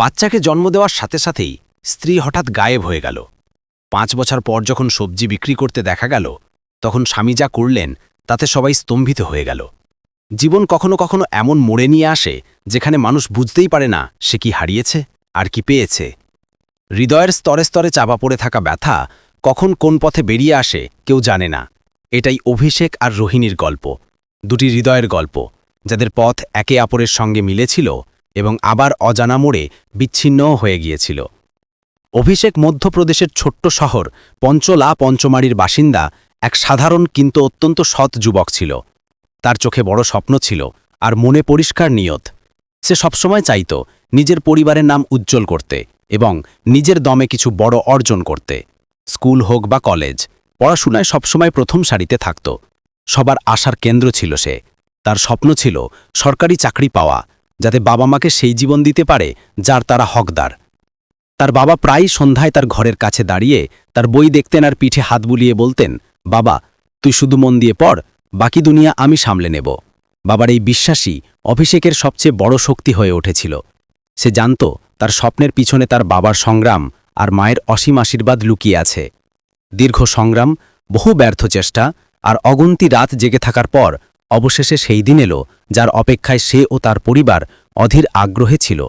বাচ্চাকে জন্ম দেওয়ার সাথে সাথেই স্ত্রী হঠাৎ গায়েব হয়ে গেল। পাঁচ বছর পর যখন সবজি বিক্রি করতে দেখা গেল, তখন স্বামী যা করলেন, তাতে সবাই স্তম্ভিত হয়ে গেল। জীবন কখনো কখনো এমন মোড়ে নিয়ে আসে, যেখানে মানুষ বুঝতেই পারে না, সে কি হারিয়েছে, আর কি পেয়েছে। হৃদয়ের স্তরে স্তরে চাপা পড়ে থাকা ব্যথা কখন কোন পথে বেরিয়ে আসে, কেউ জানে না। এটাই অভিষেক আর রোহিণীর গল্প। দুটি হৃদয়ের গল্প, যাদের পথ একে অপরের সঙ্গে মিলেছিল এবং আবার অজানা মোড়ে বিচ্ছিন্নও হয়ে গিয়েছিল। অভিষেক মধ্যপ্রদেশের ছোট্ট শহর পঞ্চলা পঞ্চমারির বাসিন্দা এক সাধারণ কিন্তু অত্যন্ত সৎ যুবক ছিল। তার চোখে বড় স্বপ্ন ছিল আর মনে পরিষ্কার নিয়ত। সে সবসময় চাইত নিজের পরিবারের নাম উজ্জ্বল করতে এবং নিজের দমে কিছু বড় অর্জন করতে। স্কুল হোক বা কলেজ, পড়াশোনায় সবসময় প্রথম সারিতে থাকত। সবার আশার কেন্দ্র ছিল সে। তার স্বপ্ন ছিল সরকারি চাকরি পাওয়া যাতে বাবা মাকে সেই জীবন দিতে পারে যার তারা হকদার। তার বাবা প্রায়ই সন্ধ্যায় তার ঘরের কাছে দাঁড়িয়ে তার বই দেখতেন আর পিঠে হাত বুলিয়ে বলতেন, বাবা, তুই শুধু মন দিয়ে পড়, বাকি দুনিয়া আমি সামলে নেব। বাবার এই বিশ্বাসী অভিষেকের সবচেয়ে বড় শক্তি হয়ে উঠেছিল। সে জানত তার স্বপ্নের পিছনে তার বাবার সংগ্রাম আর মায়ের অসীম আশীর্বাদ লুকিয়ে আছে। দীর্ঘ সংগ্রাম, বহু ব্যর্থ চেষ্টা আর অগন্তি রাত জেগে থাকার পর অবশেষে সেই দিন এলো, যার অপেক্ষায় সে ও তার পরিবার অধীর আগ্রহে ছিল।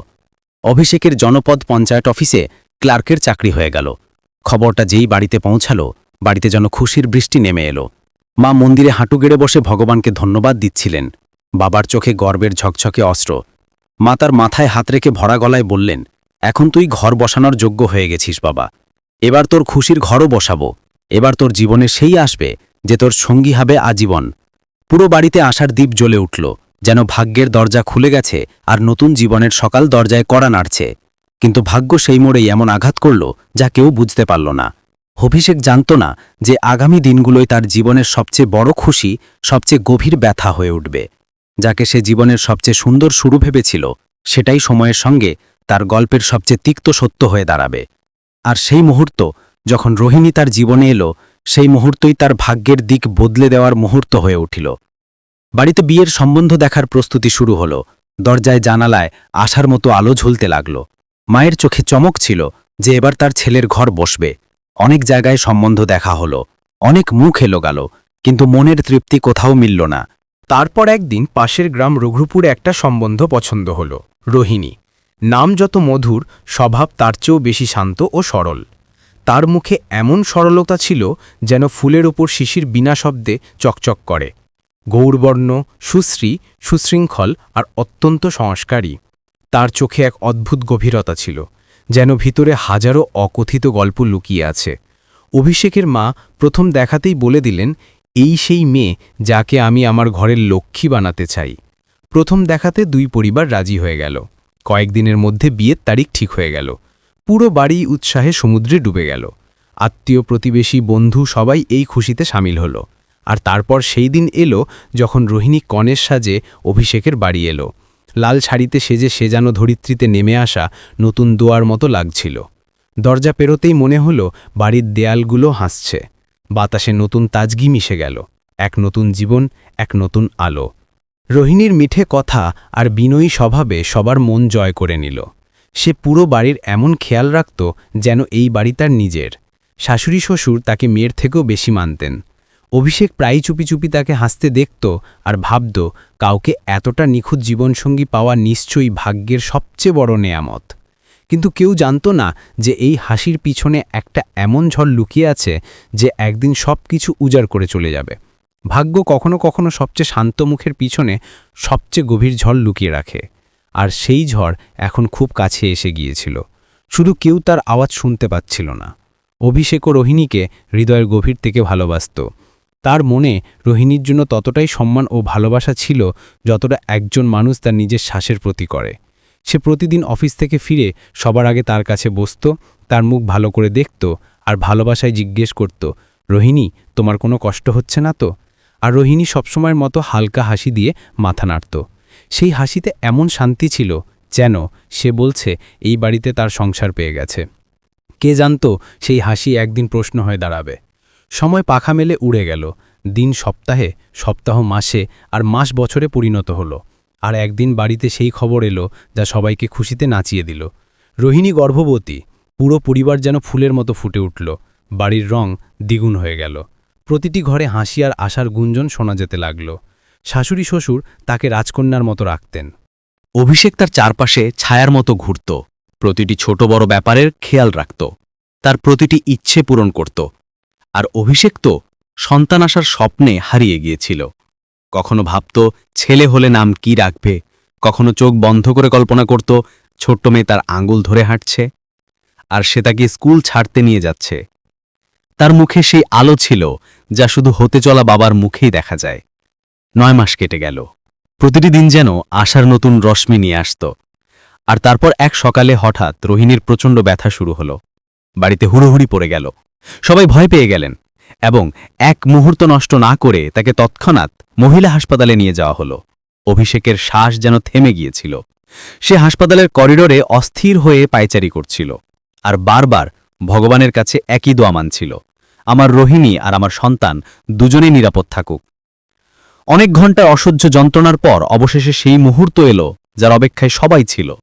অভিষেকের জনপদ পঞ্চায়েত অফিসে ক্লার্কের চাকরি হয়ে গেল। খবরটা যেই বাড়িতে পৌঁছালো, বাড়িতে যেন খুশির বৃষ্টি নেমে এলো। মা মন্দিরে হাঁটু গেড়ে বসে ভগবানকে ধন্যবাদ দিচ্ছিলেন। বাবার চোখে গর্বের ঝকঝকে অস্ত্র। মা তার মাথায় হাত রেখে ভরা গলায় বললেন, এখন তুই ঘর বসানোর যোগ্য হয়ে গেছিস বাবা। এবার তোর খুশির ঘরও বসাবো। এবার তোর জীবনে সেই আসবে যে তোর সঙ্গী হবে আজীবন। পুরো বাড়িতে আসার দ্বীপ জ্বলে উঠল, যেন ভাগ্যের দরজা খুলে গেছে আর নতুন জীবনের সকাল দরজায় কড়া নাড়ছে। কিন্তু ভাগ্য সেই মোড়েই এমন আঘাত করল যা কেউ বুঝতে পারল না। অভিষেক জানত না যে আগামী দিনগুলোই তার জীবনের সবচেয়ে বড় খুশি, সবচেয়ে গভীর ব্যথা হয়ে উঠবে। যাকে সে জীবনের সবচেয়ে সুন্দর শুরু ভেবেছিল, সেটাই সময়ের সঙ্গে তার গল্পের সবচেয়ে তিক্ত সত্য হয়ে দাঁড়াবে। আর সেই মুহূর্ত যখন রোহিণী তার জীবনে এলো সেই মুহূর্তই তার ভাগ্যের দিক বদলে দেওয়ার মুহূর্ত হয়ে উঠিল। বাড়িতে বিয়ের সম্বন্ধ দেখার প্রস্তুতি শুরু হল। দরজায় জানালায় আশার মতো আলো ঝুলতে লাগল। মায়ের চোখে চমক ছিল যে এবার তার ছেলের ঘর বসবে। অনেক জায়গায় সম্বন্ধ দেখা হলো। অনেক মুখ এলো গেল কিন্তু মনের তৃপ্তি কোথাও মিলল না। তারপর একদিন পাশের গ্রাম রঘুপুরে একটা সম্বন্ধ পছন্দ হল। রোহিণী। নাম যত মধুর, স্বভাব তার চেয়েও বেশি শান্ত ও সরল। তার মুখে এমন সরলতা ছিল যেন ফুলের ওপর শিশির বিনা শব্দে চকচক করে। গৌরবর্ণ, সুশ্রী, সুশৃঙ্খল আর অত্যন্ত সংস্কারী। তার চোখে এক অদ্ভুত গভীরতা ছিল, যেন ভিতরে হাজারো অকথিত গল্প লুকিয়ে আছে। অভিষেকের মা প্রথম দেখাতেই বলে দিলেন, এই সেই মেয়ে যাকে আমি আমার ঘরের লক্ষ্মী বানাতে চাই। প্রথম দেখাতে দুই পরিবার রাজি হয়ে গেল। কয়েকদিনের মধ্যে বিয়ের তারিখ ঠিক হয়ে গেল। পুরো বাড়ি উৎসাহে সমুদ্রে ডুবে গেল। আত্মীয় প্রতিবেশী, বন্ধু সবাই এই খুশিতে সামিল হলো। আর তারপর সেই দিন এলো যখন রোহিণী কনের সাজে অভিষেকের বাড়ি এলো। লাল শাড়িতে সেজে সেজানো ধরিত্রীতে নেমে আসা নতুন দোয়ার মতো লাগছিল। দরজা পেরোতেই মনে হলো বাড়ির দেয়ালগুলো হাসছে। বাতাসে নতুন তাজগি মিশে গেল। এক নতুন জীবন, এক নতুন আলো। রোহিণীর মিঠে কথা আর বিনয়ী স্বভাবে সবার মন জয় করে নিল। সে পুরো বাড়ির এমন খেয়াল রাখত যেন এই বাড়ি তার নিজের। শাশুড়ি শ্বশুর তাকে মেয়ের থেকেও বেশি মানতেন। অভিষেক প্রায়ই চুপি চুপি তাকে হাসতে দেখত আর ভাবত, কাউকে এতটা নিখুঁত জীবনসঙ্গী পাওয়া নিশ্চয়ই ভাগ্যের সবচেয়ে বড় নেয়ামত। কিন্তু কেউ জানত না যে এই হাসির পিছনে একটা এমন ঝড় লুকিয়ে আছে যে একদিন সব কিছু উজাড় করে চলে যাবে। ভাগ্য কখনো কখনো সবচেয়ে শান্ত মুখের পিছনে সবচেয়ে গভীর ঝড় লুকিয়ে রাখে। আর সেই ঝড় এখন খুব কাছে এসে গিয়েছিল। শুধু কেউ তার আওয়াজ শুনতে পাচ্ছিল না। অভিষেক ও রোহিণীকে হৃদয়ের গভীর থেকে ভালোবাসত। তার মনে রোহিণীর জন্য ততটাই সম্মান ও ভালোবাসা ছিল যতটা একজন মানুষ তার নিজের শ্বাসের প্রতি করে। সে প্রতিদিন অফিস থেকে ফিরে সবার আগে তার কাছে বসত, তার মুখ ভালো করে দেখত আর ভালোবাসায় জিজ্ঞেস করত, রোহিণী, তোমার কোনো কষ্ট হচ্ছে না তো? আর রোহিণী সবসময়ের মতো হালকা হাসি দিয়ে মাথা নাড়ত। সেই হাসিতে এমন শান্তি ছিল যেন সে বলছে, এই বাড়িতে তার সংসার পেয়ে গেছে। কে জানত সেই হাসি একদিন প্রশ্ন হয়ে দাঁড়াবে। সময় পাখা মেলে উড়ে গেল। দিন সপ্তাহে, সপ্তাহ মাসে আর মাস বছরে পরিণত হলো। আর একদিন বাড়িতে সেই খবর এলো যা সবাইকে খুশিতে নাচিয়ে দিল। রোহিণী গর্ভবতী। পুরো পরিবার যেন ফুলের মতো ফুটে উঠল। বাড়ির রং দ্বিগুণ হয়ে গেল। প্রতিটি ঘরে হাসি আর আশার গুঞ্জন শোনা যেতে লাগল। শাশুড়ি শ্বশুর তাকে রাজকন্যার মতো রাখতেন। অভিষেক তার চারপাশে ছায়ার মতো ঘুরত, প্রতিটি ছোট বড় ব্যাপারের খেয়াল রাখত, তার প্রতিটি ইচ্ছে পূরণ করত, আর অভিষেক তো সন্তান আসার স্বপ্নে হারিয়ে গিয়েছিল। কখনো ভাবত, ছেলে হলে নাম কি রাখবে? কখনো চোখ বন্ধ করে কল্পনা করত, ছোট্ট মেয়ে তার আঙুল ধরে হাঁটছে, আর সে তাকে স্কুল ছাড়তে নিয়ে যাচ্ছে। তার মুখে সেই আলো ছিল, যা শুধু হতে চলা বাবার মুখেই দেখা যায়। নয় মাস কেটে গেল। প্রতিটি দিন যেন আশার নতুন রশ্মি নিয়ে আসত। আর তারপর এক সকালে হঠাৎ রোহিণীর প্রচণ্ড ব্যথা শুরু হলো। বাড়িতে হুড়োহুড়ি পড়ে গেল। সবাই ভয় পেয়ে গেলেন এবং এক মুহূর্ত নষ্ট না করে তাকে তৎক্ষণাৎ মহিলা হাসপাতালে নিয়ে যাওয়া হলো। অভিষেকের শ্বাস যেন থেমে গিয়েছিল। সে হাসপাতালের করিডোরে অস্থির হয়ে পায়চারি করছিল। আর বারবার ভগবানের কাছে একই দোয়া মানছিল, আমার রোহিণী আর আমার সন্তান দুজনেই নিরাপদ থাকুক। অনেক ঘণ্টার অসহ্য যন্ত্রণার পর অবশেষে সেই মুহূর্ত এলো, যার অপেক্ষায় সবাই ছিল।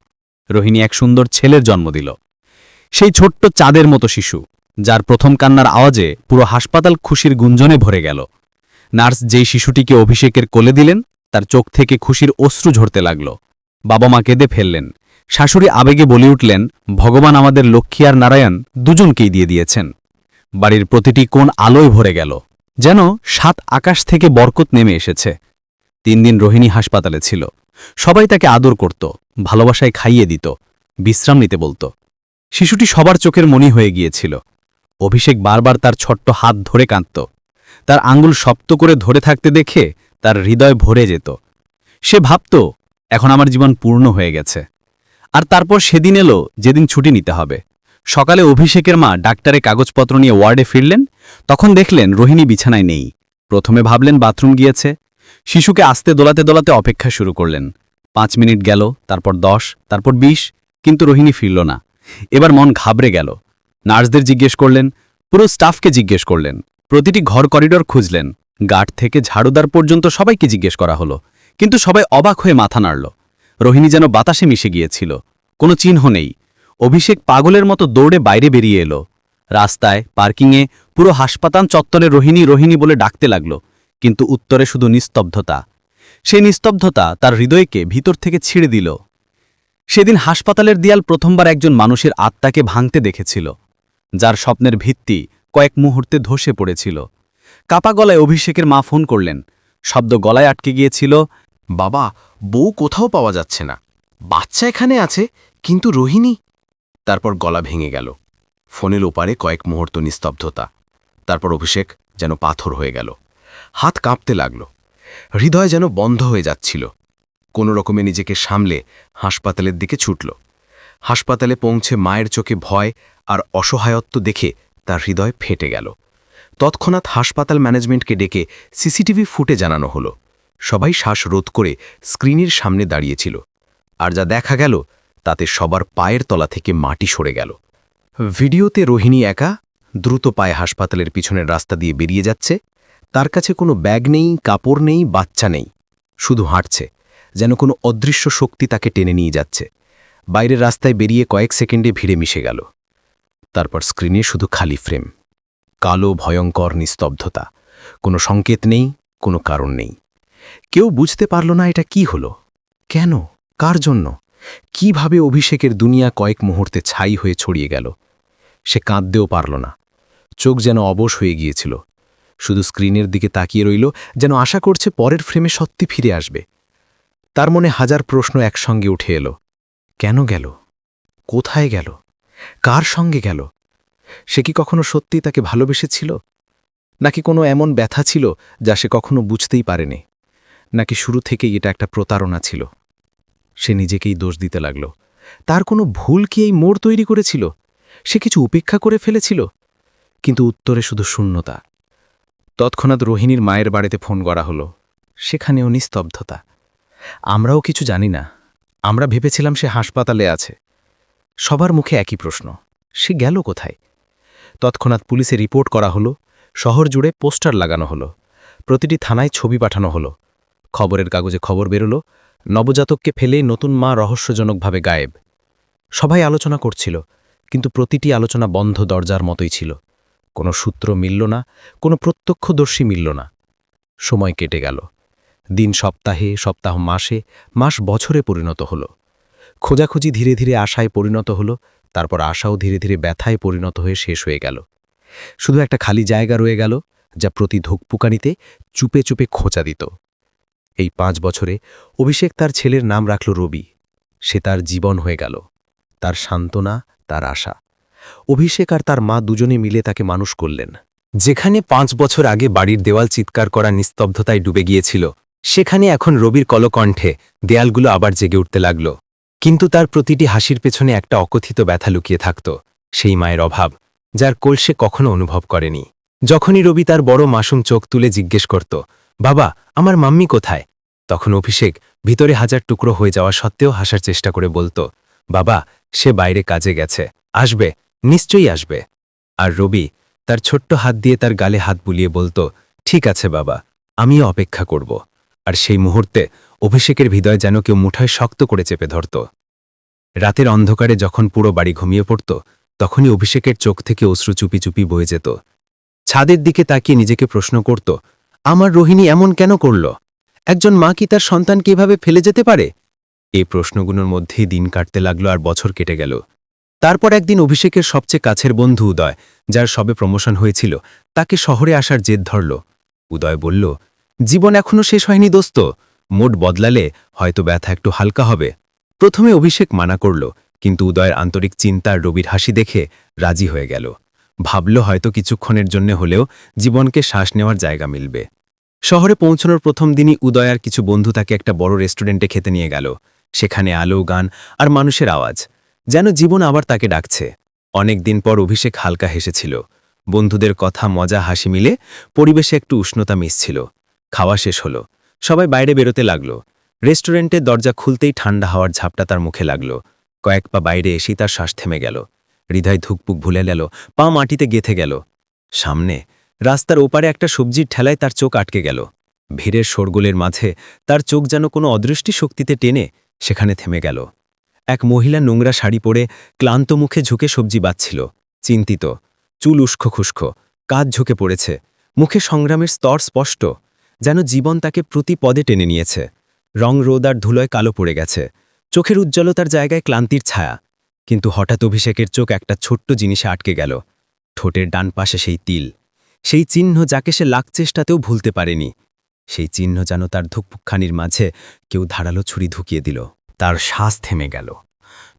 রোহিণী এক সুন্দর ছেলের জন্ম দিল। সেই ছোট্ট চাঁদের মতো শিশু, যার প্রথম কান্নার আওয়াজে পুরো হাসপাতাল খুশির গুঞ্জনে ভরে গেল। নার্স যেই শিশুটিকে অভিষেকের কোলে দিলেন, তার চোখ থেকে খুশির অশ্রু ঝরতে লাগল। বাবা মা কেঁদে ফেললেন। শাশুড়ি আবেগে বলে উঠলেন, ভগবান আমাদের লক্ষ্মী আর নারায়ণ দুজনকেই দিয়ে দিয়েছেন। বাড়ির প্রতিটি কোণ আলোয় ভরে গেল। যেন সাত আকাশ থেকে বরকত নেমে এসেছে। তিন দিন রোহিণী হাসপাতালে ছিল। সবাই তাকে আদর করত, ভালোবাসায় খাইয়ে দিত, বিশ্রাম নিতে বলত। শিশুটি সবার চোখের মনি হয়ে গিয়েছিল। অভিষেক বারবার তার ছোট্ট হাত ধরে কাঁদত। তার আঙ্গুল শক্ত করে ধরে থাকতে দেখে তার হৃদয় ভরে যেত। সে ভাবত, এখন আমার জীবন পূর্ণ হয়ে গেছে। আর তারপর সেদিন এলো, যেদিন ছুটি নিতে হবে। সকালে অভিষেকের মা ডাক্তারে কাগজপত্র নিয়ে ওয়ার্ডে ফিরলেন, তখন দেখলেন রোহিণী বিছানায় নেই। প্রথমে ভাবলেন বাথরুম গিয়েছে। শিশুকে আস্তে দোলাতে দোলাতে অপেক্ষা শুরু করলেন। পাঁচ মিনিট গেল, তারপর দশ, তারপর বিশ, কিন্তু রোহিণী ফিরল না। এবার মন ঘাবড়ে গেল। নার্সদের জিজ্ঞেস করলেন, পুরো স্টাফকে জিজ্ঞেস করলেন। প্রতিটি ঘর করিডর খুঁজলেন। গার্ড থেকে ঝাড়ুদার পর্যন্ত সবাইকে জিজ্ঞেস করা হলো, কিন্তু সবাই অবাক হয়ে মাথা নাড়ল। রোহিণী যেন বাতাসে মিশে গিয়েছিল। কোনো চিহ্ন নেই। অভিষেক পাগলের মতো দৌড়ে বাইরে বেরিয়ে এলো। রাস্তায়, পার্কিংয়ে পুরো হাসপাতাল চত্বরে রোহিণী রোহিণী বলে ডাকতে লাগল, কিন্তু উত্তরে শুধু নিস্তব্ধতা। সেই নিস্তব্ধতা তার হৃদয়কে ভিতর থেকে ছিঁড়ে দিল। সেদিন হাসপাতালের দেয়াল প্রথমবার একজন মানুষের আত্মাকে ভাঙতে দেখেছিল, যার স্বপ্নের ভিত্তি কয়েক মুহূর্তে ধসে পড়েছিল। কাপা গলায় অভিষেকের মা ফোন করলেন। শব্দ গলায় আটকে গিয়েছিল, বাবা, বউ কোথাও পাওয়া যাচ্ছে না। বাচ্চা এখানে আছে, কিন্তু রোহিণী তারপর গলা ভেঙে গেল। ফোনের ওপারে কয়েক মুহূর্ত নিস্তব্ধতা। তারপর অভিষেক যেন পাথর হয়ে গেল। হাত কাঁপতে লাগল। হৃদয় যেন বন্ধ হয়ে যাচ্ছিল। কোনো রকমে নিজেকে সামলে হাসপাতালের দিকে ছুটল। হাসপাতালে পৌঁছে মায়ের চোখে ভয় আর অসহায়ত্ব দেখে তার হৃদয় ফেটে গেল। তৎক্ষণাৎ হাসপাতাল ম্যানেজমেন্টকে ডেকে সিসিটিভি ফুটে জানানো হলো। সবাই শ্বাস রোধ করে স্ক্রিনের সামনে দাঁড়িয়েছিল আর যা দেখা গেল তাতে সবার পায়ের তলা থেকে মাটি সরে গেল। ভিডিওতে রোহিণী একা দ্রুত পায়ে হাসপাতালের পিছনের রাস্তা দিয়ে বেরিয়ে যাচ্ছে। তার কাছে কোনো ব্যাগ নেই, কাপড় নেই, বাচ্চা নেই। শুধু হাঁটছে, যেন কোনো অদৃশ্য শক্তি তাকে টেনে নিয়ে যাচ্ছে। বাইরের রাস্তায় বেরিয়ে কয়েক সেকেন্ডে ভিড়ে মিশে গেল। তারপর স্ক্রিনে শুধু খালি ফ্রেম। কালো, ভয়ঙ্কর নিস্তব্ধতা। কোনো সংকেত নেই, কোনো কারণ নেই। কেউ বুঝতে পারল না এটা কি হলো। কেন? কার জন্য? কীভাবে অভিষেকের দুনিয়া কয়েক মুহূর্তে ছাই হয়ে ছড়িয়ে গেল? সে কাঁদতেও পারল না। চোখ যেন অবশ হয়ে গিয়েছিল। শুধু স্ক্রিনের দিকে তাকিয়ে রইল, যেন আশা করছে পরের ফ্রেমে সত্যি ফিরে আসবে। তার মনে হাজার প্রশ্ন একসঙ্গে উঠে এলো। কেন গেল? কোথায় গেল? কার সঙ্গে গেল? সে কি কখনো সত্যি তাকে ভালোবেসেছিল? নাকি কোনো এমন ব্যথা ছিল যা সে কখনো বুঝতেই পারেনি? নাকি শুরু থেকেই এটা একটা প্রতারণা ছিল? সে নিজেকেই দোষ দিতে লাগল। তার কোনো ভুল কি এই মোড় তৈরি করেছিল? সে কিছু উপেক্ষা করে ফেলেছিল? কিন্তু উত্তরে শুধু শূন্যতা। তৎক্ষণাৎ রোহিণীর মায়ের বাড়িতে ফোন করা হলো। সেখানেও নিস্তব্ধতা। আমরাও কিছু জানি না। আমরা ভেবেছিলাম সে হাসপাতালে আছে। সবার মুখে একই প্রশ্ন, সে গেল কোথায়? তৎক্ষণাৎ পুলিশে রিপোর্ট করা হলো, শহর জুড়ে পোস্টার লাগানো হলো, প্রতিটি থানায় ছবি পাঠানো হলো খবরের কাগজে খবর বেরোলো, নবজাতককে ফেলে নতুন মা রহস্যজনকভাবে গায়েব। সবাই আলোচনা করছিল, কিন্তু প্রতিটি আলোচনা বন্ধ দরজার মতোই ছিল। কোনো সূত্র মিলল না, কোনো প্রত্যক্ষদর্শী মিলল না। সময় কেটে গেল। দিন সপ্তাহে, সপ্তাহ মাসে, মাস বছরে পরিণত হল। খোঁজাখুঁজি ধীরে ধীরে আশায় পরিণত হল, তারপর আশাও ধীরে ধীরে ব্যথায় পরিণত হয়ে শেষ হয়ে গেল। শুধু একটা খালি জায়গা রয়ে গেল, যা প্রতি ধুকপুকানিতে চুপে চুপে খোঁচা দিত। এই পাঁচ বছরে অভিষেক তার ছেলের নাম রাখল রবি। সে তার জীবন হয়ে গেল, তার সান্ত্বনা, তার আশা। অভিষেক আর তার মা দুজনে মিলে তাকে মানুষ করলেন। যেখানে পাঁচ বছর আগে বাড়ির দেওয়াল চিৎকার করা নিস্তব্ধতায় ডুবে গিয়েছিল, সেখানে এখন রবির কলকণ্ঠে দেয়ালগুলো আবার জেগে উঠতে লাগল। কিন্তু তার প্রতিটি হাসির পেছনে একটা অকথিত ব্যথা লুকিয়ে থাকত, সেই মায়ের অভাব, যার কোল সে কখনো অনুভব করেনি। যখনই রবি তার বড় মাসুম চোখ তুলে জিজ্ঞেস করত বাবা, আমার মাম্মি কোথায়? তখন অভিষেক ভিতরে হাজার টুকরো হয়ে যাওয়া সত্ত্বেও হাসার চেষ্টা করে বলতো, বাবা, সে বাইরে কাজে গেছে, আসবে, নিশ্চয়ই আসবে। আর রবি তার ছোট্ট হাত দিয়ে তার গালে হাত বুলিয়ে বলতো, ঠিক আছে বাবা, আমিও অপেক্ষা করব। আর সেই মুহূর্তে অভিষেকের হৃদয় যেন কেউ মুঠায় শক্ত করে চেপে ধরত। রাতের অন্ধকারে যখন পুরো বাড়ি ঘুমিয়ে পড়ত, তখনই অভিষেকের চোখ থেকে অশ্রু চুপি চুপি বয়ে যেত। ছাদের দিকে তাকিয়ে নিজেকে প্রশ্ন করত আমার রোহিণী এমন কেন করল? একজন মা কি তার সন্তানকে এভাবে ফেলে যেতে পারে? এই প্রশ্নগুলোর মধ্যেই দিন কাটতে লাগল আর বছর কেটে গেল। তারপর একদিন অভিষেকের সবচেয়ে কাছের বন্ধু উদয়, যার সবে প্রমোশন হয়েছিল, তাকে শহরে আসার জেদ ধরল। উদয় বলল, জীবন এখনও শেষ হয়নি দোস্ত। মোট বদলালে হয়তো ব্যথা একটু হালকা হবে। প্রথমে অভিষেক মানা করল, কিন্তু উদয়ের আন্তরিক চিন্তার রবির হাসি দেখে রাজি হয়ে গেল। ভাবল হয়তো কিছুক্ষণের জন্য হলেও জীবনকে শ্বাস নেওয়ার জায়গা মিলবে। শহরে পৌঁছানোর প্রথম দিনই উদয় আর কিছু বন্ধু তাকে একটা বড় রেস্টুরেন্টে খেতে নিয়ে গেল। সেখানে আলো, গান আর মানুষের আওয়াজ। যেন জীবন আবার তাকে ডাকছে। অনেক দিন পর অভিষেক হালকা হেসেছিল। বন্ধুদের কথা, মজা, হাসি মিলে পরিবেশে একটু উষ্ণতা মিশছিল। খাওয়া শেষ হলো। সবাই বাইরে বেরোতে লাগল। রেস্টুরেন্টের দরজা খুলতেই ঠান্ডা হওয়ার ঝাপটা তার মুখে লাগল। কয়েক পা বাইরে এসেই তার শ্বাস থেমে গেল। হৃদয় ধুকপুক ভুলে গেল, পা মাটিতে গেথে গেল। সামনে, রাস্তার ওপারে একটা সবজির ঠেলায় তার চোখ আটকে গেল। ভিড়ের শোরগোলের মাঝে তার চোখ যেন কোনো অদৃষ্টি শক্তিতে টেনে সেখানে থেমে গেল। এক মহিলা নোংরা শাড়ি পরে ক্লান্ত মুখে ঝুঁকে সবজি বাচ্ছিল চিন্তিত, চুল উস্কো খুস্কো কাজ ঝুঁকে পড়েছে। মুখে সংগ্রামের স্তর স্পষ্ট, যেন জীবন তাকে প্রতি পদে টেনে নিয়েছে। রং রোদ আর ধুলোয় কালো পড়ে গেছে। চোখের উজ্জ্বলতার জায়গায় ক্লান্তির ছায়া। কিন্তু হঠাৎ অভিষেকের চোখ একটা ছোট্ট জিনিসে আটকে গেল। ঠোঁটের ডান পাশে সেই তিল। সেই চিহ্ন যাকে সে লাখ চেষ্টাতেও ভুলতে পারেনি। সেই চিহ্ন যেন তার ধুকপুকখানির মাঝে কেউ ধারালো ছুরি ঢুকিয়ে দিল। তার শ্বাস থেমে গেল।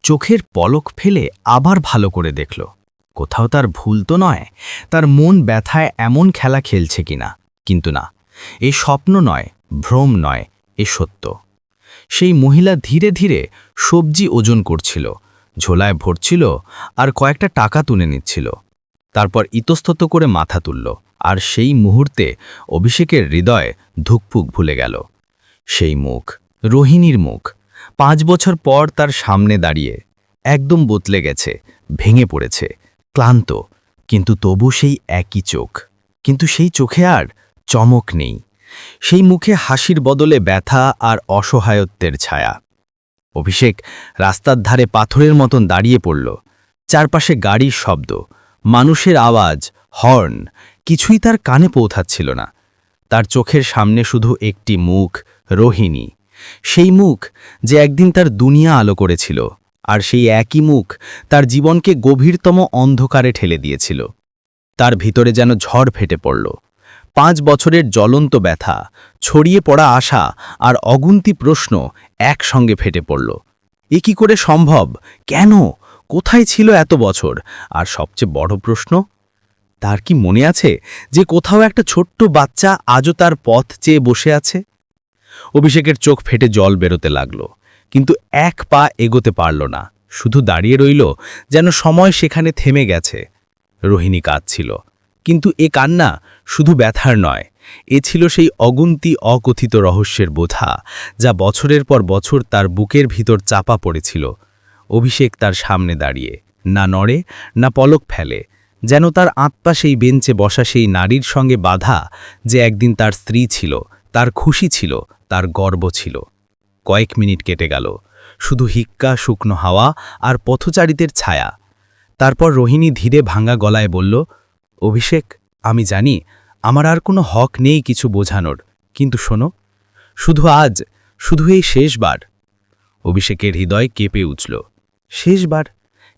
চোখের পলক ফেলে আবার ভালো করে দেখল। কোথাও তার ভুল তো নয়, তার মন ব্যথায় এমন খেলা খেলছে কিনা। কিন্তু না, এ স্বপ্ন নয়, ভ্রম নয়, এ সত্য। সেই মহিলা ধীরে ধীরে সবজি ওজন করছিল। ঝোলায় ভরছিল আর কয়েকটা টাকা তুলে নিচ্ছিল। তারপর ইতস্তত করে মাথা তুলল আর সেই মুহূর্তে অভিষেকের হৃদয় ধুকফুক ভুলে গেল। সেই মুখ, রোহিণীর মুখ, পাঁচ বছর পর তার সামনে দাঁড়িয়ে একদম বদলে গেছে, ভেঙে পড়েছে, ক্লান্ত, কিন্তু তবু সেই একই চোখ। কিন্তু সেই চোখে আর চমক নেই। সেই মুখে হাসির বদলে ব্যথা আর অসহায়ত্বের ছায়া। অভিষেক রাস্তার ধারে পাথরের মতন দাঁড়িয়ে পড়ল। চারপাশে গাড়ির শব্দ, মানুষের আওয়াজ, হর্ন, কিছুই তার কানে পৌঁছাচ্ছিল না। তার চোখের সামনে শুধু একটি মুখ, রোহিণী। সেই মুখ যে একদিন তার দুনিয়া আলো করেছিল, আর সেই একই মুখ তার জীবনকে গভীরতম অন্ধকারে ঠেলে দিয়েছিল। তার ভিতরে যেন ঝড় ফেটে পড়ল। পাঁচ বছরের জ্বলন্ত ব্যথা, ছড়িয়ে পড়া আশা আর অগুন্তি প্রশ্ন একসঙ্গে ফেটে পড়ল। এ কি করে সম্ভব? কেন? কোথায় ছিল এত বছর? আর সবচেয়ে বড় প্রশ্ন, তার কি মনে আছে যে কোথাও একটা ছোট্ট বাচ্চা আজও তার পথ চেয়ে বসে আছে? অভিষেকের চোখ ফেটে জল বেরোতে লাগল, কিন্তু এক পা এগোতে পারল না, শুধু দাঁড়িয়ে রইল যেন সময় সেখানে থেমে গেছে। রোহিণী কাঁদছিল, কিন্তু এ কান্না শুধু ব্যথার নয়, এ ছিল সেই অগুন্তি অকথিত রহস্যের বোঝা যা বছরের পর বছর তার বুকের ভিতর চাপা পড়েছিল। অভিষেক তার সামনে দাঁড়িয়ে, না নড়ে, না পলক ফেলে, যেন তার আত্মা সেই বেঞ্চে বসা সেই নারীর সঙ্গে বাধা যে একদিন তার স্ত্রী ছিল, তার খুশি ছিল, তার গর্ব ছিল। কয়েক মিনিট কেটে গেল, শুধু হিক্কা, শুকনো হাওয়া আর পথচারীদের ছায়া। তারপর রোহিণী ধীরে ভাঙা গলায় বলল, অভিষেক, আমি জানি আমার আর কোনো হক নেই কিছু বোঝানোর। কিন্তু শোনো, শুধু আজ, শুধু এই শেষবার। অভিষেকের হৃদয় কেঁপে উঠল। শেষবার?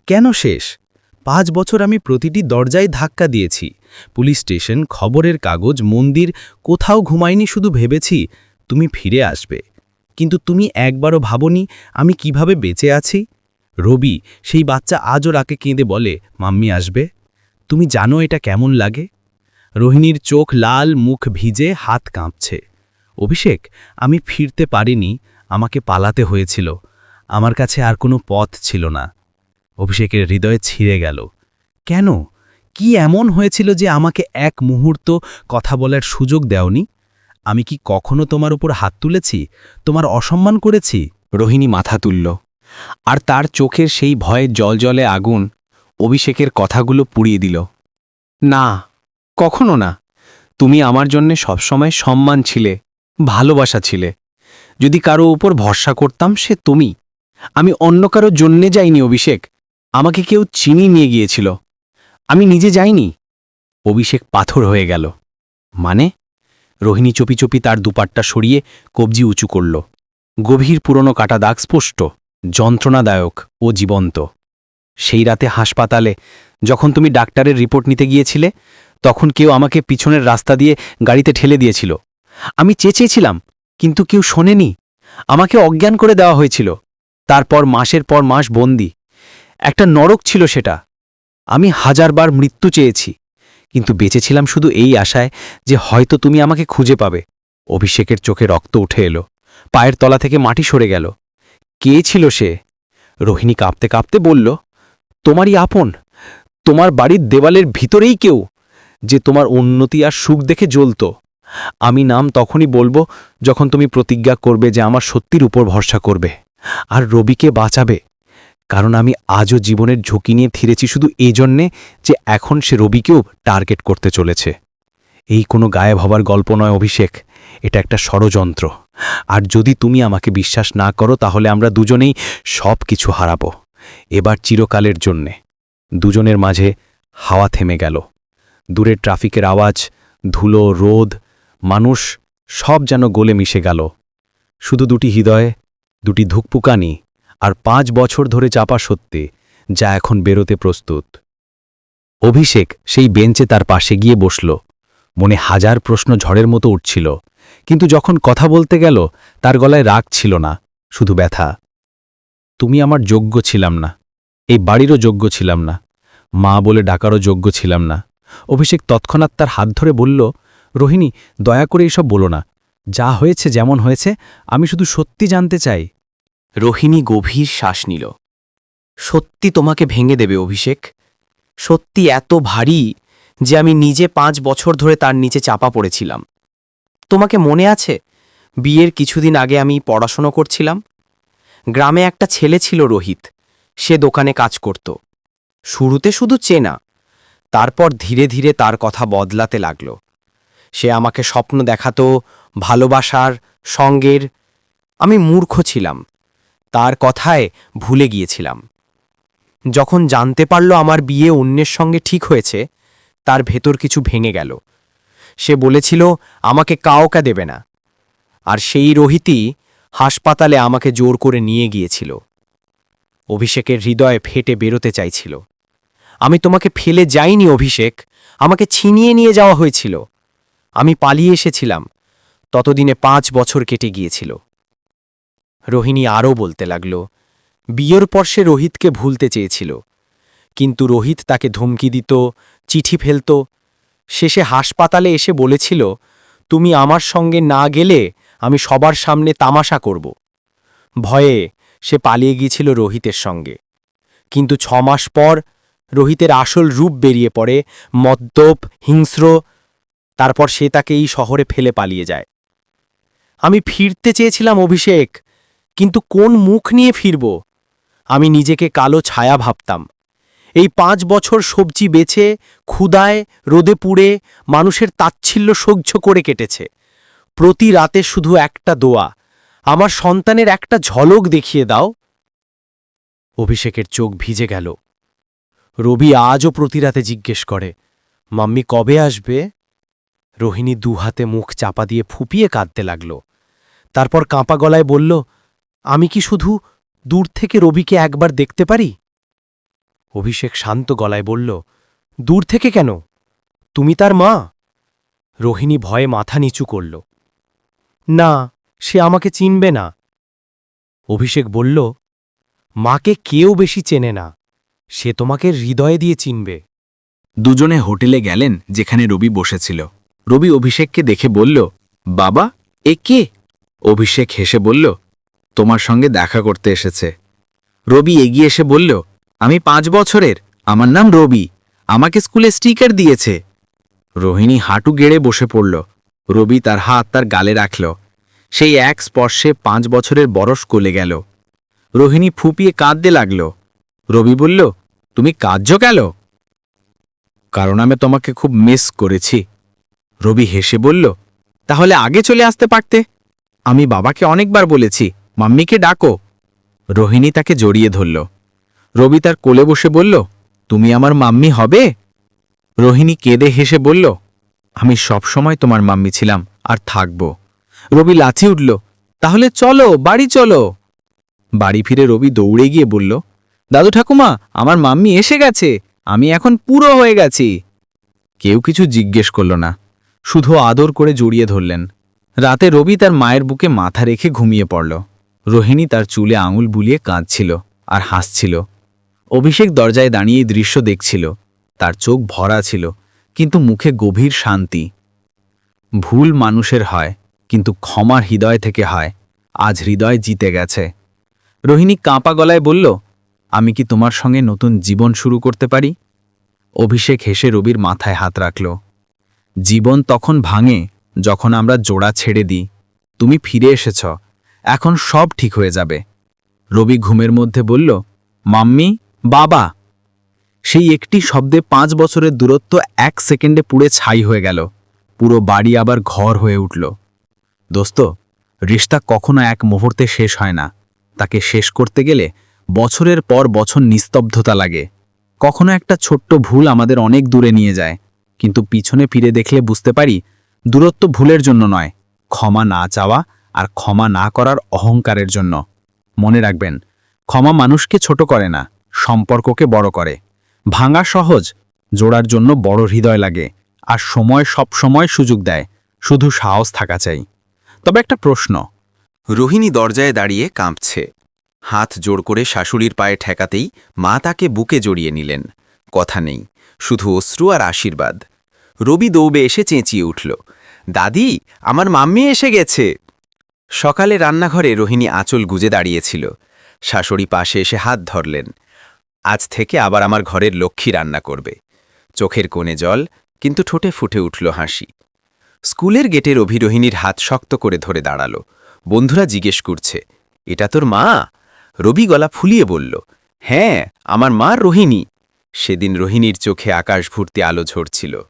কেন শেষ? পাঁচ বছর আমি প্রতিটি দরজায় ধাক্কা দিয়েছি। পুলিশ স্টেশন, খবরের কাগজ, মন্দির, কোথাও ঘুমাইনি, শুধু ভেবেছি তুমি ফিরে আসবে। কিন্তু তুমি একবারও ভাবনি আমি কীভাবে বেঁচে আছি? রবি, সেই বাচ্চা আজও রাকে কেঁদে বলে, মাম্মি আসবে? তুমি জানো এটা কেমন লাগে? রোহিণীর চোখ লাল, মুখ ভিজে, হাত কাঁপছে। অভিষেক, আমি ফিরতে পারিনি, আমাকে পালাতে হয়েছিল। আমার কাছে আর কোনো পথ ছিল না। অভিষেকের হৃদয়ে ছিঁড়ে গেল। কেন? কি এমন হয়েছিল যে আমাকে এক মুহূর্ত কথা বলার সুযোগ দেওনি? আমি কি কখনো তোমার উপর হাত তুলেছি? তোমার অসম্মান করেছি? রোহিণী মাথা তুলল। আর তার চোখের সেই ভয়ের জলজলে আগুন অভিষেকের কথাগুলো পুড়িয়ে দিল। না কখনো না। তুমি আমার জন্যে সবসময় সম্মান ছিলে, ভালোবাসা ছিলে। যদি কারও উপর ভরসা করতাম সে তুমি। আমি অন্য কারও জন্যে যাইনি অভিষেক। আমাকে কেউ চিনি নিয়ে গিয়েছিল। আমি নিজে যাইনি। অভিষেক পাথর হয়ে গেল। মানে? রোহিণী চপি চপি তার দুপাট্টা সরিয়ে কবজি উঁচু করল। গভীর পুরনো কাটা দাগ স্পষ্ট, যন্ত্রণাদায়ক ও জীবন্ত। সেই রাতে হাসপাতালে যখন তুমি ডাক্তারের রিপোর্ট নিতে গিয়েছিলে তখন কেউ আমাকে পিছনের রাস্তা দিয়ে গাড়িতে ঠেলে দিয়েছিল। আমি চেঁচিয়েছিলাম কিন্তু কেউ শোনেনি। আমাকে অজ্ঞান করে দেওয়া হয়েছিল। তারপর মাসের পর মাস বন্দি। একটা নরক ছিল সেটা। আমি হাজারবার মৃত্যু চেয়েছি, কিন্তু বেঁচেছিলাম শুধু এই আশায় যে হয়তো তুমি আমাকে খুঁজে পাবে। অভিষেকের চোখে রক্ত উঠে এলো, পায়ের তলা থেকে মাটি সরে গেল। কে ছিল সে? রোহিণী কাঁপতে কাঁপতে বলল, তোমারই আপন, তোমার বাড়ির দেওয়ালের ভিতরেই কেউ? যে তোমার উন্নতি আর সুখ দেখে জ্বলত। আমি নাম তখনই বলব যখন তুমি প্রতিজ্ঞা করবে যে আমার সত্যির উপর ভরসা করবে। আর রবিকে বাঁচাবে। কারণ আমি আজও জীবনের ঝুঁকি নিয়ে ফিরেছি শুধু এই জন্যে যে এখন সে রবিকেও টার্গেট করতে চলেছে। এই কোনো গায়েব হবার গল্প নয়, অভিষেক। এটা একটা ষড়যন্ত্র। আর যদি তুমি আমাকে বিশ্বাস না করো, তাহলে আমরা দুজনেই সব কিছু হারাবো। এবার চিরকালের জন্যে। দুজনের মাঝে হাওয়া থেমে গেল। দূরের ট্রাফিকের আওয়াজ, ধুলো, রোদ, মানুষ সব যেন গোলে মিশে গেল। শুধু দুটি হৃদয়, দুটি ধুকপুকানি আর পাঁচ বছর ধরে চাপা সত্যি যা এখন বেরোতে প্রস্তুত। অভিষেক সেই বেঞ্চে তার পাশে গিয়ে বসল। মনে হাজার প্রশ্ন ঝড়ের মতো উঠছিল, কিন্তু যখন কথা বলতে গেল, তার গলায় রাগ ছিল না, শুধু ব্যথা। তুমি আমার যোগ্য ছিলাম না, এই বাড়িরও যোগ্য ছিলাম না, মা বলে ডাকারও যোগ্য ছিলাম না অভিষেক তৎক্ষণাৎ তার হাত ধরে বলল, রোহিণী, দয়া করে এসব বলো না। যা হয়েছে যেমন হয়েছে, আমি শুধু সত্যি জানতে চাই। রোহিণী গভীর শ্বাস নিল। সত্যি তোমাকে ভেঙে দেবে অভিষেক। সত্যি এত ভারী যে আমি নিজে পাঁচ বছর ধরে তার নিচে চাপা পড়েছিলাম। তোমাকে মনে আছে? বিয়ের কিছুদিন আগে আমি পড়াশোনা করছিলাম। গ্রামে একটা ছেলে ছিল রোহিত। সে দোকানে কাজ করত। শুরুতে শুধু চেনা। তারপর ধীরে ধীরে তার কথা বদলাতে লাগল। সে আমাকে স্বপ্ন দেখাতো, ভালোবাসার, সঙ্গের। আমি মূর্খ ছিলাম। তার কথায় ভুলে গিয়েছিলাম। যখন জানতে পারল আমার বিয়ে অন্যের সঙ্গে ঠিক হয়েছে, তার ভেতর কিছু ভেঙে গেল। সে বলেছিল, আমাকে কাউকা দেবে না। আর সেই রোহিতই হাসপাতালে আমাকে জোর করে নিয়ে গিয়েছিল। অভিষেকের হৃদয়ে ফেটে বেরোতে চাইছিল। আমি তোমাকে ফেলে যাইনি অভিষেক, আমাকে ছিনিয়ে নিয়ে যাওয়া হয়েছিল। আমি পালিয়ে এসেছিলাম, ততদিনে পাঁচ বছর কেটে গিয়েছিল। রোহিণী আরও বলতে লাগল, বিয়ের পর সে রোহিতকে ভুলতে চেয়েছিল, কিন্তু রোহিত তাকে ধমকি দিত, চিঠি ফেলত। শেষে হাসপাতালে এসে বলেছিল, তুমি আমার সঙ্গে না গেলে আমি সবার সামনে তামাশা করব। ভয়ে সে পালিয়ে গিয়েছিল রোহিতের সঙ্গে। কিন্তু ছ মাস পর রোহিতের আসল রূপ বেরিয়ে পড়ে, মদ্যপ, হিংস্র, তারপর সে তাকে এই শহরে ফেলে পালিয়ে যায়। আমি ফিরতে চেয়েছিলাম অভিষেক, কিন্তু কোন মুখ নিয়ে ফিরব? আমি নিজেকে কালো ছায়া ভাবতাম। এই পাঁচ বছর সবজি বেছে, ক্ষুদায়, রোদে পুড়ে, মানুষের তাচ্ছিল্য সহ্য করে কেটেছে। প্রতি রাতে শুধু একটা দোয়া, আমার সন্তানের একটা ঝলক দেখিয়ে দাও। অভিষেকের চোখ ভিজে গেল। রবি আজও প্রতিরাতে জিজ্ঞেস করে, মাম্মি কবে আসবে? রোহিণী দুহাতে মুখ চাপা দিয়ে ফুপিয়ে কাঁদতে লাগল। তারপর কাঁপা গলায় বলল, আমি কি শুধু দূর থেকে রবিকে একবার দেখতে পারি? অভিষেক শান্ত গলায় বলল, দূর থেকে কেন? তুমি তার মা? রোহিণী ভয়ে মাথা নিচু করল, না, সে আমাকে চিনবে না। অভিষেক বলল, মাকে কেউ বেশি চেনে না। সে তোমাকে হৃদয়ে দিয়ে চিনবে। দুজনে হোটেলে গেলেন, যেখানে রবি বসেছিল। রবি অভিষেককে দেখে বলল, বাবা, এ কে? অভিষেক হেসে বলল, তোমার সঙ্গে দেখা করতে এসেছে। রবি এগিয়ে এসে বলল, আমি পাঁচ বছরের, আমার নাম রবি, আমাকে স্কুলে স্টিকার দিয়েছে। রোহিণী হাঁটু গেড়ে বসে পড়ল। রবি তার হাত তার গালে রাখল। সেই এক স্পর্শে পাঁচ বছরের বরস গলে গেল। রোহিণী ফুপিয়ে কাঁদতে লাগল। রবি বলল তুমি কাঁদছ গেল কারণ আমি তোমাকে খুব মিস করেছি। রবি হেসে বলল, তাহলে আগে চলে আসতে পারতে। আমি বাবাকে অনেকবার বলেছি, মাম্মিকে ডাকো। রোহিণী তাকে জড়িয়ে ধরল। রবি তার কোলে বসে বলল, তুমি আমার মাম্মি হবে? রোহিণী কেঁদে হেসে বলল, আমি সবসময় তোমার মাম্মি ছিলাম আর থাকব। রবি লাথি উঠল, তাহলে চলো, বাড়ি চলো। বাড়ি ফিরে রবি দৌড়ে গিয়ে বলল দাদু ঠাকুমা, আমার মাম্মি এসে গেছে। আমি এখন পুরো হয়ে গেছি। কেউ কিছু জিজ্ঞেস করল না। শুধু আদর করে জড়িয়ে ধরলেন। রাতে রবি তার মায়ের বুকে মাথা রেখে ঘুমিয়ে পড়ল। রোহিণী তার চুলে আঙুল বুলিয়ে কাঁদছিল আর হাসছিল। অভিষেক দরজায় দাঁড়িয়ে দৃশ্য দেখছিল। তার চোখ ভরা ছিল, কিন্তু মুখে গভীর শান্তি। ভুল মানুষের হয়, কিন্তু ক্ষমার হৃদয় থেকে হয়। আজ হৃদয় জিতে গেছে। রোহিণী কাঁপা গলায় বলল আমি কি তোমার সঙ্গে নতুন জীবন শুরু করতে পারি? অভিষেক হেসে রবির মাথায় হাত রাখল। জীবন তখন ভাঙে যখন আমরা জোড়া ছেড়ে দিই। তুমি ফিরে এসেছ। এখন সব ঠিক হয়ে যাবে। রবি ঘুমের মধ্যে বলল, মাম্মি, বাবা! সেই একটি শব্দে পাঁচ বছরের দূরত্ব এক সেকেন্ডে পুড়ে ছাই হয়ে গেল। পুরো বাড়ি আবার ঘর হয়ে উঠল। দোস্ত রিস্তা কখনো এক মুহূর্তে শেষ হয় না। তাকে শেষ করতে গেলে বছরের পর বছর নিস্তব্ধতা লাগে। কখনো একটা ছোট্ট ভুল আমাদের অনেক দূরে নিয়ে যায়, কিন্তু পিছনে ফিরে দেখলে বুঝতে পারি, দূরত্ব ভুলের জন্য নয়, ক্ষমা না চাওয়া আর ক্ষমা না করার অহংকারের জন্য। মনে রাখবেন, ক্ষমা মানুষকে ছোট করে না, সম্পর্ককে বড় করে। ভাঙা সহজ, জোড়ার জন্য বড় হৃদয় লাগে, আর সময় সব সময় সুযোগ দেয়, শুধু সাহস থাকা চাই। তবে একটা প্রশ্ন, রোহিণী দরজায় দাঁড়িয়ে কাঁপছে। হাত জোড় করে শাশুড়ির পায়ে ঠেকাতেই মা তাকে বুকে জড়িয়ে নিলেন। কথা নেই, শুধু অশ্রু আর আশীর্বাদ। রবি দৌবে এসে চেঁচিয়ে উঠল, দাদি, আমার মাম্মি এসে গেছে। সকালে রান্নাঘরে রোহিণী আঁচল গুজে দাঁড়িয়েছিল। শাশুড়ি পাশে এসে হাত ধরলেন, আজ থেকে আবার আমার ঘরের লক্ষ্মী রান্না করবে। চোখের কোণে জল, কিন্তু ঠোঁটে ফুটে উঠল হাসি। স্কুলের গেটের অভিরোহিণীর হাত শক্ত করে ধরে দাঁড়াল। বন্ধুরা জিজ্ঞেস করছে, এটা তোর মা? রবি গলা ফুলিয়ে বলল হ্যাঁ আমার মা রোহিণী। সেদিন রোহিণীর চোখে আকাশ ভর্তি আলো ঝরছিল।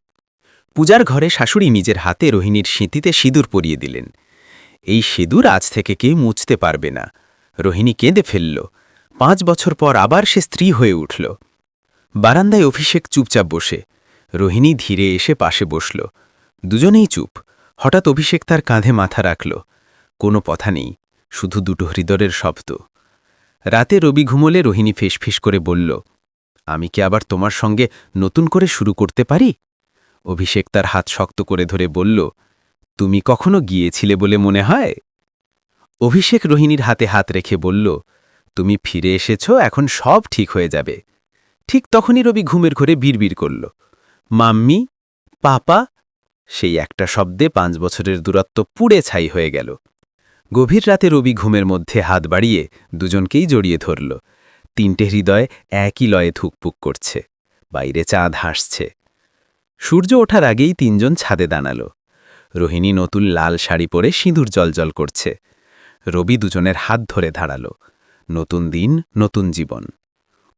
পূজার ঘরে শাশুড়ি নিজের হাতে রোহিণীর স্মৃতিতে সিঁদুর পরিয়ে দিলেন। এই সিঁদুর আজ থেকে কেউ মুছতে পারবে না। রোহিণী কেঁদে ফেলল। পাঁচ বছর পর আবার সে স্ত্রী হয়ে উঠল। বারান্দায় অভিষেক চুপচাপ বসে। রোহিণী ধীরে এসে পাশে বসল। দুজনেই চুপ। হঠাৎ অভিষেক তার কাঁধে মাথা রাখল। কোনো কথা নেই। শুধু দুটো হৃদয়ের শব্দ। রাতে রবি ঘুমলে রোহিণী ফিসফিস করে বলল, আমি কি আবার তোমার সঙ্গে নতুন করে শুরু করতে পারি? অভিষেক তার হাত শক্ত করে ধরে বলল, তুমি কখনো গিয়েছিলে বলে মনে হয়? অভিষেক রোহিণীর হাতে হাত রেখে বলল, তুমি ফিরে এসেছ, এখন সব ঠিক হয়ে যাবে। ঠিক তখনই রবি ঘুমের ঘরে বিড়বিড় করল, মাম্মি, পাপা? সেই একটা শব্দে পাঁচ বছরের দূরত্ব পুড়ে ছাই হয়ে গেল। গভীর রাতে রবি ঘুমের মধ্যে হাত বাড়িয়ে দুজনকেই জড়িয়ে ধরল। তিনটে হৃদয় একই লয়ে থুকপুক করছে। বাইরে চাঁদ হাসছে। সূর্য ওঠার আগেই তিনজন ছাদে দাঁড়াল। রোহিণী নতুন লাল শাড়ি পরে সিঁদুর জলজল করছে। রবি দুজনের হাত ধরে দাঁড়াল। নতুন দিন, নতুন জীবন।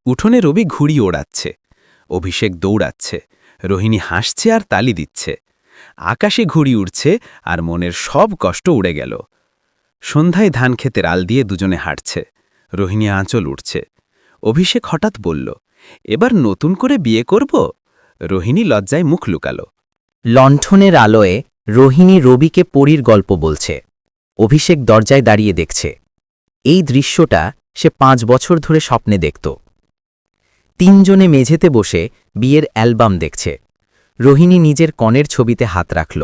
উঠোনে রবি ঘুড়ি ওড়াচ্ছে। অভিষেক দৌড়াচ্ছে। রোহিণী হাসছে আর তালি দিচ্ছে। আকাশে ঘুড়ি উড়ছে আর মনের সব কষ্ট উড়ে গেল। সন্ধ্যায় ধান খেতে আল দিয়ে দুজনে হাঁটছে। রোহিণী আঁচল উঠছে অভিষেক হঠাৎ বলল, এবার নতুন করে বিয়ে করব? রোহিণী লজ্জায় মুখ লুকালো। লণ্ঠনের আলোয় রোহিণী রবিকে পরীর গল্প বলছে। অভিষেক দরজায় দাঁড়িয়ে দেখছে। এই দৃশ্যটা সে পাঁচ বছর ধরে স্বপ্নে দেখত। তিনজনে মেঝেতে বসে বিয়ের অ্যালবাম দেখছে। রোহিণী নিজের কনের ছবিতে হাত রাখল।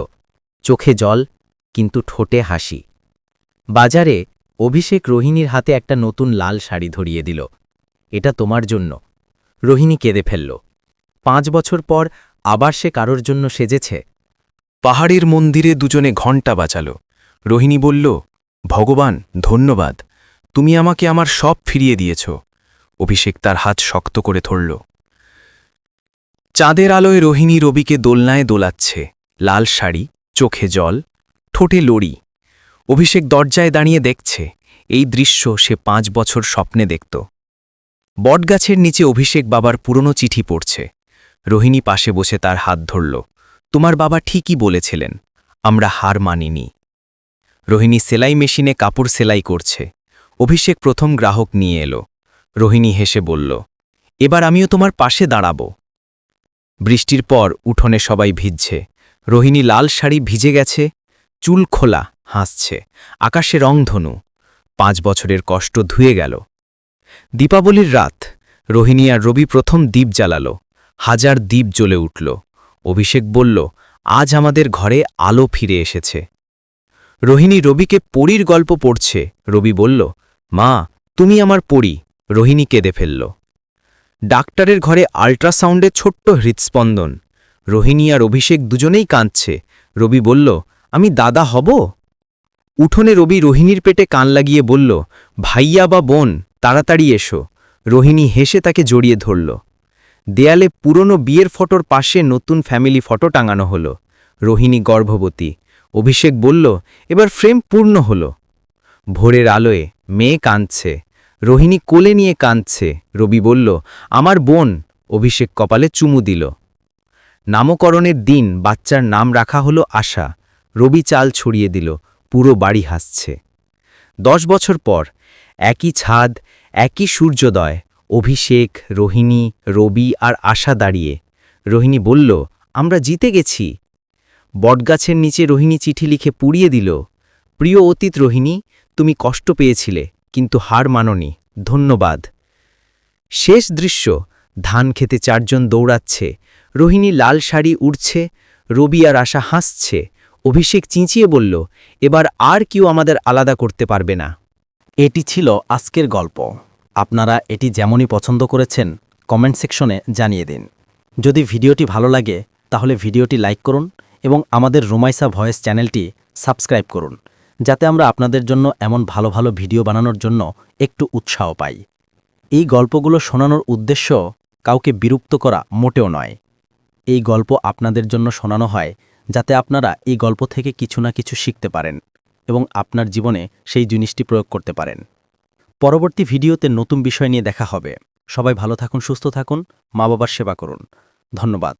চোখে জল, কিন্তু ঠোঁটে হাসি। বাজারে অভিষেক রোহিণীর হাতে একটা নতুন লাল শাড়ি ধরিয়ে দিল। এটা তোমার জন্য। রোহিণী কেঁদে ফেলল। পাঁচ বছর পর আবার সে কারোর জন্য সেজেছে। পাহাড়ের মন্দিরে দুজনে ঘণ্টা বাঁচাল রোহিণী বলল, ভগবান, ধন্যবাদ। তুমি আমাকে আমার সব ফিরিয়ে দিয়েছ। অভিষেক তার হাত শক্ত করে ধরল। চাঁদের আলোয় রোহিণী রবিকে দোলনায় দোলাচ্ছে। লাল শাড়ি, চোখে জল, ঠোঁটে লড়ি। অভিষেক দরজায় দাঁড়িয়ে দেখছে। এই দৃশ্য সে পাঁচ বছর স্বপ্নে দেখত। বটগাছের নিচে অভিষেক বাবার পুরনো চিঠি পড়ছে। রোহিণী পাশে বসে তার হাত ধরল। তোমার বাবা ঠিকই বলেছিলেন, আমরা হার মানিনি। রোহিণী সেলাই মেশিনে কাপড় সেলাই করছে। অভিষেক প্রথম গ্রাহক নিয়ে এলো। রোহিণী হেসে বলল, এবার আমিও তোমার পাশে দাঁড়াব। বৃষ্টির পর উঠোনে সবাই ভিজছে। রোহিণী লাল শাড়ি ভিজে গেছে, চুল খোলা। হাসছে। আকাশে রংধনু পাঁচ বছরের কষ্ট ধুয়ে গেল। দীপাবলির রাত। রোহিণী আর রবি প্রথম দ্বীপ জ্বালালো। হাজার দ্বীপ জ্বলে উঠল। অভিষেক বলল, আজ আমাদের ঘরে আলো ফিরে এসেছে। রোহিণী রবিকে পরীর গল্প পড়ছে। রবি বলল, মা, তুমি আমার পড়ি রোহিণী কেঁদে ফেলল। ডাক্তারের ঘরে আল্ট্রাসাউন্ডে ছোট্ট হৃৎস্পন্দন। রোহিণী আর অভিষেক দুজনেই কাঁদছে। রবি বলল, আমি দাদা হব? উঠোনে রবি রোহিণীর পেটে কান লাগিয়ে বলল, ভাইয়া বা বোন, তাড়াতাড়ি এসো। রোহিণী হেসে তাকে জড়িয়ে ধরল। দেয়ালে পুরনো বিয়ের ফটোর পাশে নতুন ফ্যামিলি ফটো টাঙানো হলো। রোহিণী গর্ভবতী। অভিষেক বলল, এবার ফ্রেম পূর্ণ হল। ভোরের আলোয় মেয়ে কাঁদছে। রোহিণী কোলে নিয়ে কাঁদছে। রবি বলল, আমার বোন। অভিষেক কপালে চুমু দিল। নামকরণের দিন বাচ্চার নাম রাখা হলো আশা। রবি চাল ছড়িয়ে দিল। পুরো বাড়ি হাসছে। দশ বছর পর একই ছাদ, একই সূর্যোদয়, অভিষেক, রোহিণী, রবি আর আশা দাঁড়িয়ে। রোহিণী বলল, আমরা জিতে গেছি। বটগাছের নিচে রোহিণী চিঠি লিখে পুড়িয়ে দিল, প্রিয় অতীত রোহিণী, তুমি কষ্ট পেয়েছিলে, কিন্তু হার মাননি, ধন্যবাদ। শেষ দৃশ্য, ধান খেতে চারজন দৌড়াচ্ছে, রোহিণী লাল শাড়ি উড়ছে, রবি আর আশা হাসছে অভিষেক চিঁচিয়ে বলল, এবার আর কেউ আমাদের আলাদা করতে পারবে না। এটি ছিল আজকের গল্প। আপনারা এটি যেমনই পছন্দ করেছেন, কমেন্ট সেকশনে জানিয়ে দিন। যদি ভিডিওটি ভালো লাগে, তাহলে ভিডিওটি লাইক করুন এবং আমাদের রোমাইসা ভয়েস চ্যানেলটি সাবস্ক্রাইব করুন, যাতে আমরা আপনাদের জন্য এমন ভালো ভালো ভিডিও বানানোর জন্য একটু উৎসাহ পাই। এই গল্পগুলো শোনানোর উদ্দেশ্য কাউকে বিরক্ত করা মোটেও নয়। এই গল্প আপনাদের জন্য শোনানো হয় যাতে আপনারা এই গল্প থেকে কিছু না কিছু শিখতে পারেন এবং আপনার জীবনে সেই জিনিসটি প্রয়োগ করতে পারেন। পরবর্তী ভিডিওতে নতুন বিষয় নিয়ে দেখা হবে। সবাই ভালো থাকুন, সুস্থ থাকুন মা বাবার সেবা করুন। ধন্যবাদ।